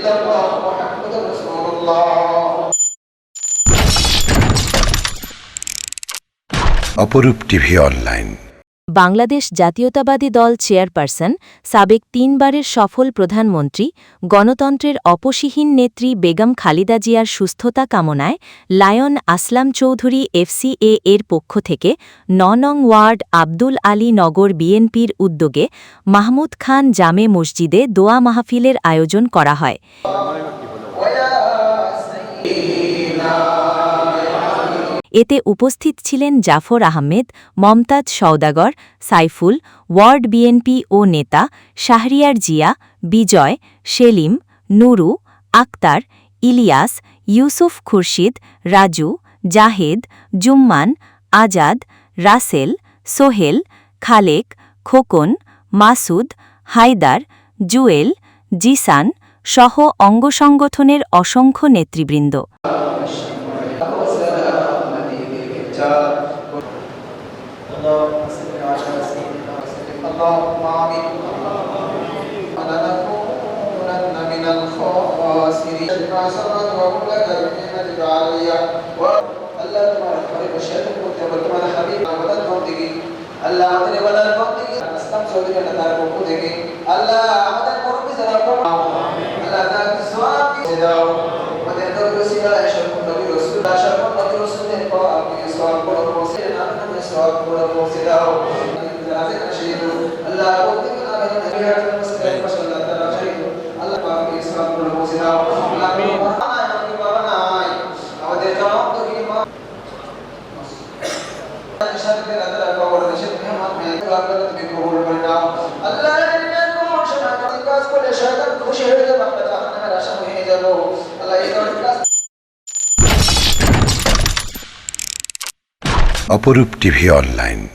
إلا الله محمد رسول الله অপরূপ TV online Bangladesh জাতীয়তাবাদী দল চেয়ারপারসন, সাবেক তিনবারের সফল প্রধানমন্ত্রী, গণতন্ত্রের অপসীহীন নেত্রী বেগম খালিদা জিয়ার সুস্থতা কামনায় লায়ন আসলাম চৌধুরী এফসিএ এর পক্ষ থেকে ননং ওয়ার্ড আব্দুল আলী নগর বিএনপির উদ্যোগে মাহমুদ খান জামে মসজিদে দোয়া মাহফিলের আয়োজন করা হয়। এতে উপস্থিত ছিলেন জাফর আহমেদ, মমতাজ সওদাগর, সাইফুল, ওয়ার্ড বিএনপি ও নেতা শাহরিয়ার জিয়া, বিজয়, সেলিম, নুরু, আক্তার, ইলিয়াস, ইউসুফ খুরশিদ, রাজু, জাহেদ, জুম্মান, আজাদ, রাসেল, সোহেল, খালেক, খোকন, মাসুদ, হায়দার, জুয়েল, জিসান সহ অঙ্গসংগঠনের অসংখ্য নেতৃবৃন্দ। والنساء اللهم صل على سيدنا وسلم اللهم آمين ولنكونن من الخاسرين ما صبرت وهم لك بالنعمة العالية اللہ تمہارے ہمارے بشیر کو جب تمہارا حبیب مدد پہنچے گی اللہ ہمارے مدد پہنچے گی اسلام سعودی کا نظارہ کو پہنچے گی اللہ ہمارے قرب کی ذرا کو اللہ تعالی کی ثواب کی ذرا مدد সওয়াব করে পৌঁছে না আপনি সওয়াব করে পৌঁছে দাও আল্লাহ প্রত্যেক আমিন নবী হাজার মুসলিম মাশাআল্লাহ তাআলা শরীফ আল্লাহ পাক এই সওয়াব করে পৌঁছে দাও আমিন আমাদের জনম তো কি মা সাথে আল্লাহ কবর দেশে মেহমান আল্লাহ তুমি কবুল করে নাও অপরূপ টিভি অনলাইন।